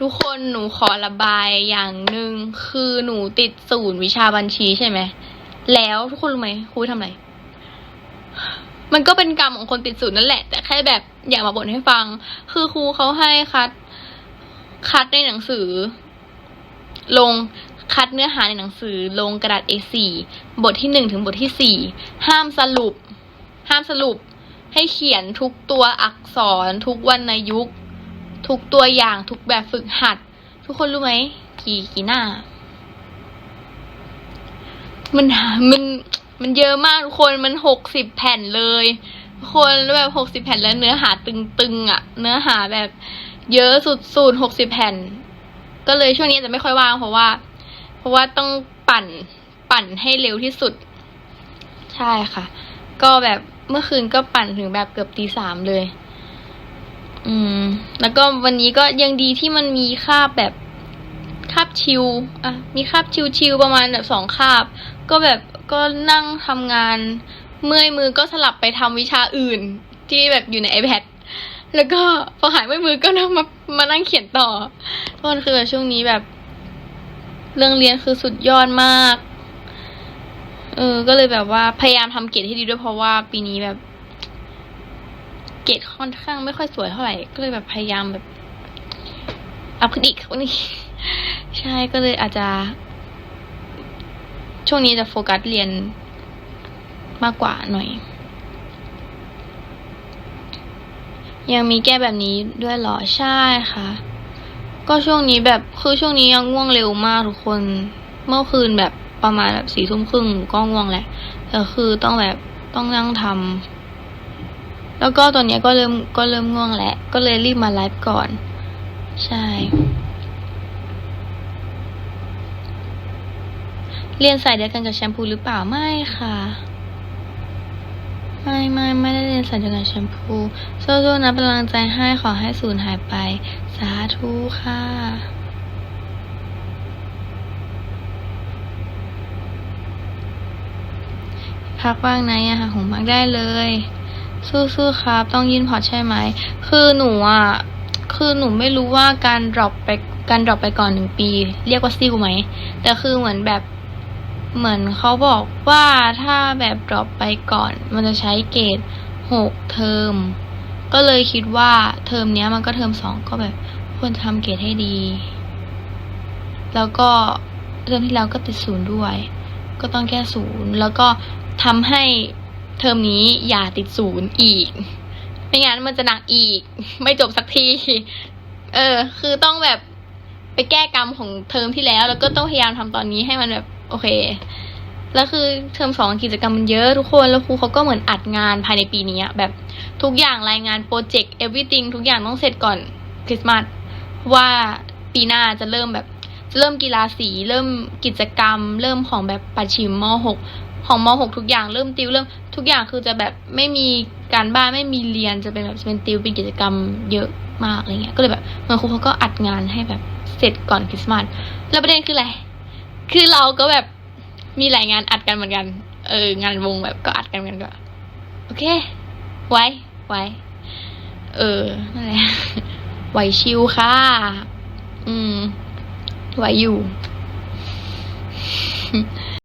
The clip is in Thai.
ทุกคนหนูขอระบายอย่างหนึ่งคือหนูติดศูนย์วิชาบัญชีใช่ไหม แล้วทุกคนรู้ไหมครูทำอะไร มันก็เป็นกรรมของคนติดศูนย์นั่นแหละ แต่แค่แบบอยากมาบ่นให้ฟัง คือครูเขาให้คัด คัดในหนังสือ ลงคัดเนื้อหาในหนังสือลงกระดาษ A4 บทที่หนึ่งถึงบทที่สี่ห้ามสรุป ห้ามสรุป ให้เขียนทุกตัวอักษรทุกวรรณยุกต์ ทุกตัวอย่างทุกแบบฝึกหัด ทุกคนรู้ไหมกี่กี่หน้า มันมันมันเยอะมากทุกคนมันหกสิบแผ่นเลยทุกคนแแบบหกสิบแผ่นแล้วเนื้อหาตึงๆอะ เนื้อหาแบบ เยอะสุดๆหกสิบแผ่น ก็เลยช่วงนี้จะไม่ค่อยว่างเพราะว่า เพราะว่าต้องปั่นปั่นให้เร็วที่สุด ใช่ค่ะ ก็แบบเมื่อคืนก็ปั่นถึงแบบเกือบตีสามเลย อืม แล้วก็วันนี้ก็ยังดีที่มันมีคาบแบบคาบชิวอะ มีคาบชิวๆประมาณแบบสองคาบ ก็แบบก็นั่งทำงาน เมื่อยมือก็สลับไปทำวิชาอื่น ที่แบบอยู่ใน iPad แล้วก็พอหายเมื่อยมือก็นั่งมามานั่งเขียนต่อทุกคนคือแบบช่วงนี้แบบ เรื่องเรียนคือสุดยอดมาก เออ ก็เลยแบบว่าพยายามทำเกรดให้ดีด้วยเพราะว่าปีนี้แบบ เกรดค่อนข้างไม่ค่อยสวยเท่าไหร่ ก็เลยแบบพยายามแบบอัพขึ้นอีกวันนี้ ใช่ก็เลยอาจจะ ช่วงนี้จะโฟกัสเรียนมากกว่าหน่อย ยังมีแก้แบบนี้ด้วยหรอใช่ค่ะ ก็ช่วงนี้แบบคือช่วงนี้ยังง่วงเร็วมากทุกคน เมื่อคืนแบบประมาณแบบสี่ทุ่มครึ่งก็ง่วงแหละแต่คือต้องแบบต้องนั่งทำ แล้วก็ตอนนี้ก็เริ่มก็เริ่มง่วงแล้ว ก็เลยรีบมาไลฟ์ก่อน ใช่ เรียนสายเดียวกันกับแชมพูหรือเปล่าไม่ค่ะไม่ไม่ไม่ได้เรียนสายเดียวกันแชมพูสู้ๆนะเป็นกำลังใจให้ขอให้สูญหายไป สาธุค่ะพักบ้างนะอย่าหาหูมากได้เลย สู้ๆครับ ต้องยื่นพอร์ตใช่ไหม คือหนูอะ คือหนูไม่รู้ว่าการ drop ไปการ drop ไปก่อนหนึ่งปี เรียกว่าซิลไหม แต่คือเหมือนแบบเหมือนเขาบอกว่าถ้าแบบ drop ไปก่อน มันจะใช้เกรดหกเทอม ก็เลยคิดว่าเทอมเนี้ยมันก็เทอมสองก็แบบควรทำเกรดให้ดี แล้วก็เทอมที่แล้วก็ติดศูนย์ด้วย ก็ต้องแก้ศูนย์แล้วก็ทำให้ เทอมนี้อย่าติดศูนย์อีก ไม่งั้นมันจะหนักอีก ไม่จบสักที เออ คือต้องแบบไปแก้กรรมของเทอมที่แล้ว แล้วก็ต้องพยายามทำตอนนี้ให้มันแบบโอเค แล้วคือเทอมสองกิจกรรมมันเยอะทุกคน แล้วครูเขาก็เหมือนอัดงานภายในปีนี้แบบทุกอย่างรายงานโปรเจกต์ everything ทุกอย่างต้องเสร็จก่อนคริสต์มาสว่าปีหน้าจะเริ่มแบบจะเริ่มกีฬาสี เริ่มกิจกรรม เริ่มของแบบปัดชิมมหก ของมหกทุกอย่างเริ่มติวเริ่มทุกอย่างคือจะแบบไม่มีการบ้านไม่มีเรียนจะเป็นแบบเป็นติวเป็นกิจกรรมเยอะมากอะไรเงี้ยก็เลยแบบเหมือนครูเขาก็อัดงานให้แบบเสร็จก่อนคริสต์มาสแล้วประเด็นคืออะไรคือเราก็แบบมีหลายงานอัดกันเหมือนกัน เอองานวงแบบก็อัดกันเหมือนกันก็โอเค ไว้ไว้ เออนั่นแหละไหวชิวค่ะ อืมไหวอยู่